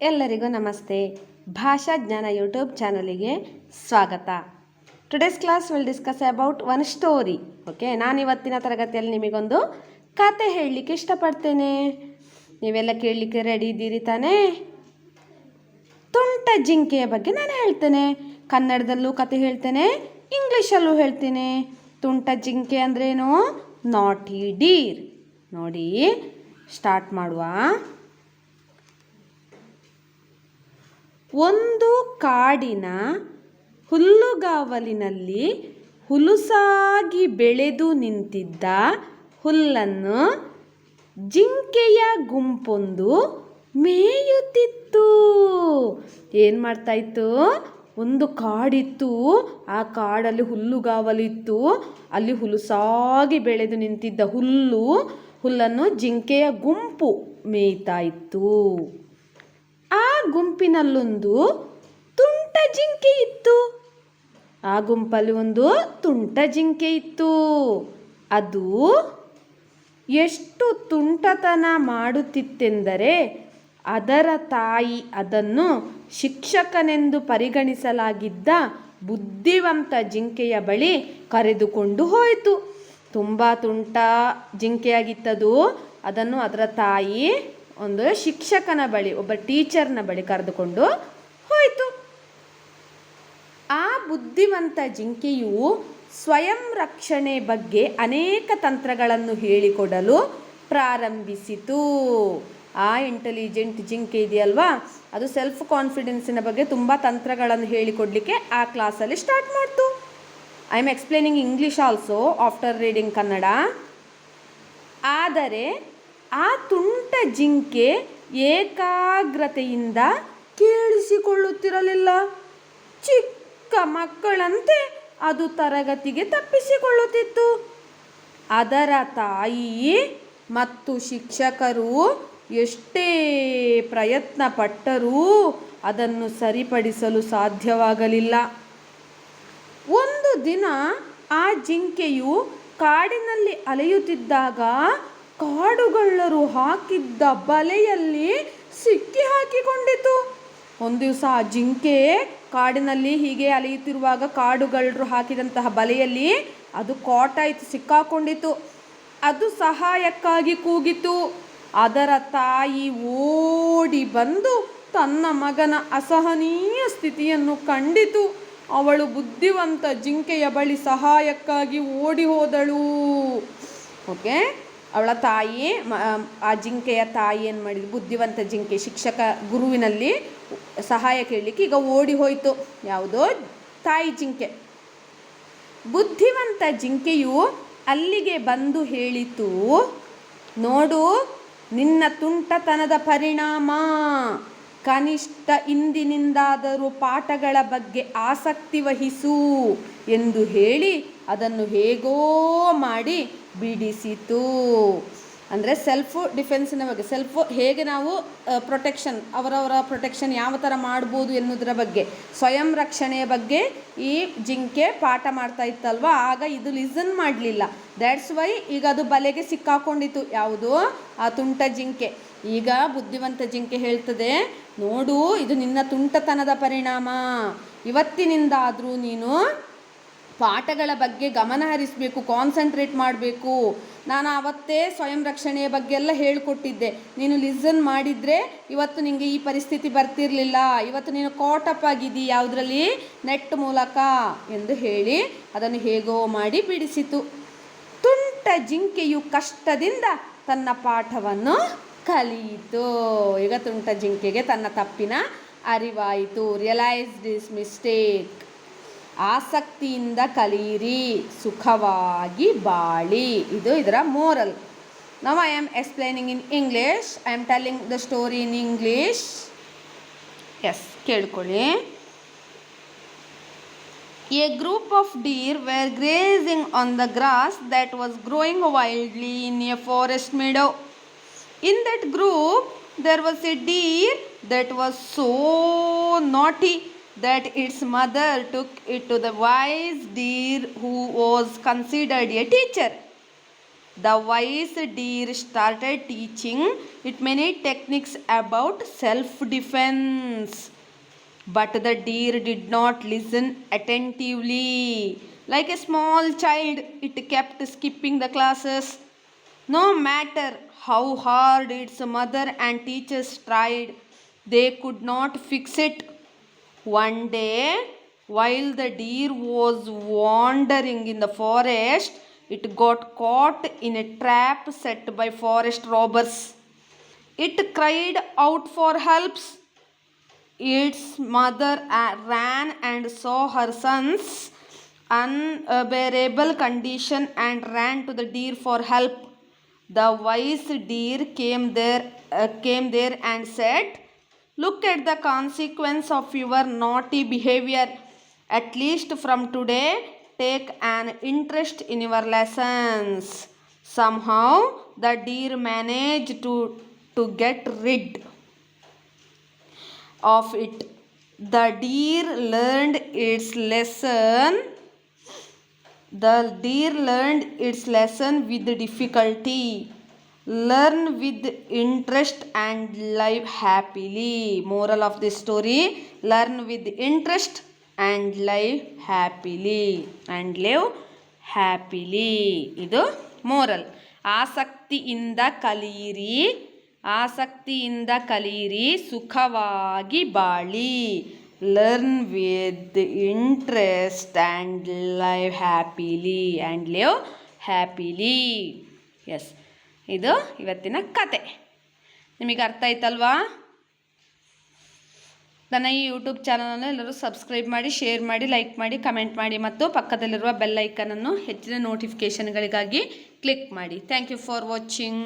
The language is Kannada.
ಎಲ್ಲರಿಗೂ ನಮಸ್ತೆ. ಭಾಷಾ ಜ್ಞಾನ ಯೂಟ್ಯೂಬ್ ಚಾನಲಿಗೆ ಸ್ವಾಗತ. Today's class will discuss about one story okay ನಾನು ಇವತ್ತಿನ ತರಗತಿಯಲ್ಲಿ ನಿಮಗೊಂದು ಕತೆ ಹೇಳಲಿಕ್ಕೆ ಇಷ್ಟಪಡ್ತೇನೆ. ನೀವೆಲ್ಲ ಕೇಳಲಿಕ್ಕೆ ರೆಡಿ ಇದ್ದೀರಿ ತಾನೇ? ತುಂಟ ಜಿಂಕೆಯ ಬಗ್ಗೆ ನಾನು ಹೇಳ್ತೇನೆ. ಕನ್ನಡದಲ್ಲೂ ಕತೆ ಹೇಳ್ತೇನೆ, ಇಂಗ್ಲೀಷಲ್ಲೂ ಹೇಳ್ತೇನೆ. ತುಂಟ ಜಿಂಕೆ ಅಂದ್ರೇನು? ನಾಟಿ ಡೀರ್. ನೋಡಿ ಸ್ಟಾರ್ಟ್ ಮಾಡುವ. ಒಂದು ಕಾಡಿನ ಹುಲ್ಲುಗಾವಲಿನಲ್ಲಿ ಹುಲುಸಾಗಿ ಬೆಳೆದು ನಿಂತಿದ್ದ ಹುಲ್ಲನ್ನು ಜಿಂಕೆಯ ಗುಂಪೊಂದು ಮೇಯುತ್ತಿತ್ತು. ಏನು ಮಾಡ್ತಾ ಇತ್ತು? ಒಂದು ಕಾಡಿತ್ತು. ಆ ಕಾಡಲ್ಲಿ ಹುಲ್ಲುಗಾವಲಿತ್ತು. ಅಲ್ಲಿ ಹುಲುಸಾಗಿ ಬೆಳೆದು ನಿಂತಿದ್ದ ಹುಲ್ಲು, ಹುಲ್ಲನ್ನು ಜಿಂಕೆಯ ಗುಂಪು ಮೇಯ್ತಾ ಇತ್ತು. ಗುಂಪಿನಲ್ಲೊಂದು ತುಂಟ ಜಿಂಕೆ ಇತ್ತು. ಆ ಗುಂಪಲ್ಲಿ ಒಂದು ತುಂಟ ಜಿಂಕೆ ಇತ್ತು. ಅದು ಎಷ್ಟು ತುಂಟತನ ಮಾಡುತ್ತಿತ್ತೆಂದರೆ ಅದರ ತಾಯಿ ಅದನ್ನು ಶಿಕ್ಷಕನೆಂದು ಪರಿಗಣಿಸಲಾಗಿದ್ದ ಬುದ್ಧಿವಂತ ಜಿಂಕೆಯ ಬಳಿ ಕರೆದುಕೊಂಡು ಹೋಯಿತು. ತುಂಬ ತುಂಟ ಜಿಂಕೆಯಾಗಿತ್ತದು. ಅದನ್ನು ಅದರ ತಾಯಿ ಒಂದು ಶಿಕ್ಷಕನ ಬಳಿ, ಒಬ್ಬ ಟೀಚರ್ನ ಬಳಿ ಕರೆದುಕೊಂಡು ಹೋಯಿತು. ಆ ಬುದ್ಧಿವಂತ ಜಿಂಕೆಯು ಸ್ವಯಂ ರಕ್ಷಣೆ ಬಗ್ಗೆ ಅನೇಕ ತಂತ್ರಗಳನ್ನು ಹೇಳಿಕೊಡಲು ಪ್ರಾರಂಭಿಸಿತು. ಆ ಇಂಟೆಲಿಜೆಂಟ್ ಜಿಂಕೆ ಇದೆಯಲ್ವಾ? ಅದು ಸೆಲ್ಫ್ ಕಾನ್ಫಿಡೆನ್ಸಿನ ಬಗ್ಗೆ ತುಂಬ ತಂತ್ರಗಳನ್ನು ಹೇಳಿಕೊಡಲಿಕ್ಕೆ ಆ ಕ್ಲಾಸಲ್ಲಿ ಸ್ಟಾರ್ಟ್ ಮಾಡ್ತು. I am explaining English also after reading Kannada ಆದರೆ ಆ ತುಂಟ ಜಿಂಕೆ ಏಕಾಗ್ರತೆಯಿಂದ ಕೇಳಿಸಿಕೊಳ್ಳುತ್ತಿರಲಿಲ್ಲ. ಚಿಕ್ಕ ಮಕ್ಕಳಂತೆ ಅದು ತರಗತಿಗೆ ತಪ್ಪಿಸಿಕೊಳ್ಳುತ್ತಿತ್ತು. ಅದರ ತಾಯಿ ಮತ್ತು ಶಿಕ್ಷಕರು ಎಷ್ಟೇ ಪ್ರಯತ್ನ ಪಟ್ಟರೂ ಅದನ್ನು ಸರಿಪಡಿಸಲು ಸಾಧ್ಯವಾಗಲಿಲ್ಲ. ಒಂದು ದಿನ ಆ ಜಿಂಕೆಯು ಕಾಡಿನಲ್ಲಿ ಅಲೆಯುತ್ತಿದ್ದಾಗ ಕಾಡುಗಳ್ಳರು ಹಾಕಿದ್ದ ಬಲೆಯಲ್ಲಿ ಸಿಕ್ಕಿ ಹಾಕಿಕೊಂಡಿತು. ಒಂದು ದಿವಸ ಆ ಜಿಂಕೆ ಕಾಡಿನಲ್ಲಿ ಹೀಗೆ ಅಲೆಯುತ್ತಿರುವಾಗ ಕಾಡುಗಳ್ಳರು ಹಾಕಿದಂತಹ ಬಲೆಯಲ್ಲಿ ಅದು ಕಾಟಾಯಿತು, ಸಿಕ್ಕಾಕೊಂಡಿತು. ಅದು ಸಹಾಯಕ್ಕಾಗಿ ಕೂಗಿತು. ಅದರ ತಾಯಿ ಓಡಿ ಬಂದು ತನ್ನ ಮಗನ ಅಸಹನೀಯ ಸ್ಥಿತಿಯನ್ನು ಕಂಡಿತು. ಅವಳು ಬುದ್ಧಿವಂತ ಜಿಂಕೆಯ ಬಳಿ ಸಹಾಯಕ್ಕಾಗಿ ಓಡಿ ಹೋದಳು. ಓಕೆ? ಅವಳ ತಾಯಿ ಆ ಜಿಂಕೆಯ ತಾಯಿ ಏನು ಮಾಡಿದ್ರು ಬುದ್ಧಿವಂತ ಜಿಂಕೆ ಶಿಕ್ಷಕ ಗುರುವಿನಲ್ಲಿ ಸಹಾಯ ಕೇಳಲಿಕ್ಕೆ ಈಗ ಓಡಿ ಹೋಯಿತು. ಯಾವುದೋ ತಾಯಿ ಜಿಂಕೆ. ಬುದ್ಧಿವಂತ ಜಿಂಕೆಯು ಅಲ್ಲಿಗೆ ಬಂದು ಹೇಳಿತು, ನೋಡು, ನಿನ್ನ ತುಂಟತನದ ಪರಿಣಾಮ, ಕನಿಷ್ಠ ಇಂದಿನಿಂದಾದರೂ ಪಾಠಗಳ ಬಗ್ಗೆ ಆಸಕ್ತಿ ವಹಿಸು ಎಂದು ಹೇಳಿ ಅದನ್ನು ಹೇಗೋ ಮಾಡಿ ಬಿಡಿಸಿತು ಅಂದರೆ ಸೆಲ್ಫ್ ಡಿಫೆನ್ಸಿನ ಬಗ್ಗೆ ಸೆಲ್ಫ್ ಹೇಗೆ ನಾವು ಪ್ರೊಟೆಕ್ಷನ್ ಅವರವರ ಪ್ರೊಟೆಕ್ಷನ್ ಯಾವ ಥರ ಮಾಡ್ಬೋದು ಎನ್ನುವುದರ ಬಗ್ಗೆ, ಸ್ವಯಂ ರಕ್ಷಣೆಯ ಬಗ್ಗೆ ಈ ಜಿಂಕೆ ಪಾಠ ಮಾಡ್ತಾ ಇತ್ತಲ್ವ? ಆಗ ಇದು ಲಿಸನ್ ಮಾಡಲಿಲ್ಲ. ದ್ಯಾಟ್ಸ್ ವೈ ಈಗ ಅದು ಬಲೆಗೆ ಸಿಕ್ಕಾಕೊಂಡಿತು ಯಾವುದು? ಆ ತುಂಟ ಜಿಂಕೆ. ಈಗ ಬುದ್ಧಿವಂತ ಜಿಂಕೆ ಹೇಳ್ತದೆ, ನೋಡು, ಇದು ನಿನ್ನ ತುಂಟತನದ ಪರಿಣಾಮ. ಇವತ್ತಿನಿಂದಾದರೂ ನೀನು ಪಾಠಗಳ ಬಗ್ಗೆ ಗಮನ ಹರಿಸಬೇಕು ಕಾನ್ಸಂಟ್ರೇಟ್ ಮಾಡಬೇಕು. ನಾನು ಆವತ್ತೇ ಸ್ವಯಂ ರಕ್ಷಣೆಯ ಬಗ್ಗೆ ಎಲ್ಲ ಹೇಳಿಕೊಟ್ಟಿದ್ದೆ. ನೀನು ಲಿಸನ್ ಮಾಡಿದರೆ ಇವತ್ತು ನಿಮಗೆ ಈ ಪರಿಸ್ಥಿತಿ ಬರ್ತಿರಲಿಲ್ಲ. ಇವತ್ತು ನೀನು ಕಾಟಪ್ ಆಗಿದ್ದಿ, ಯಾವುದರಲ್ಲಿ? ನೆಟ್ ಮೂಲಕ ಎಂದು ಹೇಳಿ ಅದನ್ನು ಹೇಗೋ ಮಾಡಿ ಬಿಡಿಸಿತು. ತುಂಟ ಜಿಂಕೆಯು ಕಷ್ಟದಿಂದ ತನ್ನ ಪಾಠವನ್ನು ಕಲಿಯಿತು. ಈಗ ತುಂಟ ಜಿಂಕೆಗೆ ತನ್ನ ತಪ್ಪಿನ ಅರಿವಾಯಿತು. ರಿಯಲೈಸ್ ದಿಸ್ ಮಿಸ್ಟೇಕ್ ಆಸಕ್ತಿಯಿಂದ ಕಲಿಯಿರಿ ಸುಖವಾಗಿ ಬಾಳಿ. ಇದು ಇದರ ಮೋರಲ್ ನಾವು I am explaining in English I am telling the story in English yes ಕೇಳ್ಕೊಳ್ಳಿ. A group of deer were grazing on the grass that was growing wildly in a forest meadow in that group there was a deer that was so naughty. That its mother took it to the wise deer who was considered a teacher. the wise deer started teaching it many techniques about self defense but the deer did not listen attentively. Like a small child it kept skipping the classes. No matter how hard its mother and teachers tried they could not fix it one day, while the deer was wandering in the forest, it got caught in a trap set by forest robbers. It cried out for help. Its mother uh, ran and saw her son's unbearable condition and ran to the deer for help. The wise deer came there, uh, came there and said, Look at the consequence of your naughty behavior. At least from today, take an interest in your lessons. Somehow, the deer managed to, to get rid of it. The deer learned its lesson. The deer learned its lesson with difficulty. Learn with interest and live happily moral of this story learn with interest and live happily and live happily ಇದು ಮೋರಲ್ ಆಸಕ್ತಿಯಿಂದ ಕಲಿಯಿರಿ ಆಸಕ್ತಿಯಿಂದ ಕಲಿಯಿರಿ ಸುಖವಾಗಿ ಬಾಳಿ. Learn with interest and live happily and live happily yes ಇದು ಇವತ್ತಿನ ಕತೆ. ನಿಮಗೆ ಅರ್ಥ ಆಯ್ತಲ್ವಾ? ನನ್ನ ಈ ಯೂಟ್ಯೂಬ್ ಚಾನಲನ್ನು ಎಲ್ಲರೂ ಸಬ್ಸ್ಕ್ರೈಬ್ ಮಾಡಿ ಶೇರ್ ಮಾಡಿ ಲೈಕ್ ಮಾಡಿ ಕಮೆಂಟ್ ಮಾಡಿ ಮತ್ತು ಪಕ್ಕದಲ್ಲಿರುವ ಬೆಲ್ ಐಕನನ್ನು ಹೆಚ್ಚಿನ ನೋಟಿಫಿಕೇಷನ್ಗಳಿಗಾಗಿ ಕ್ಲಿಕ್ ಮಾಡಿ. Thank you for watching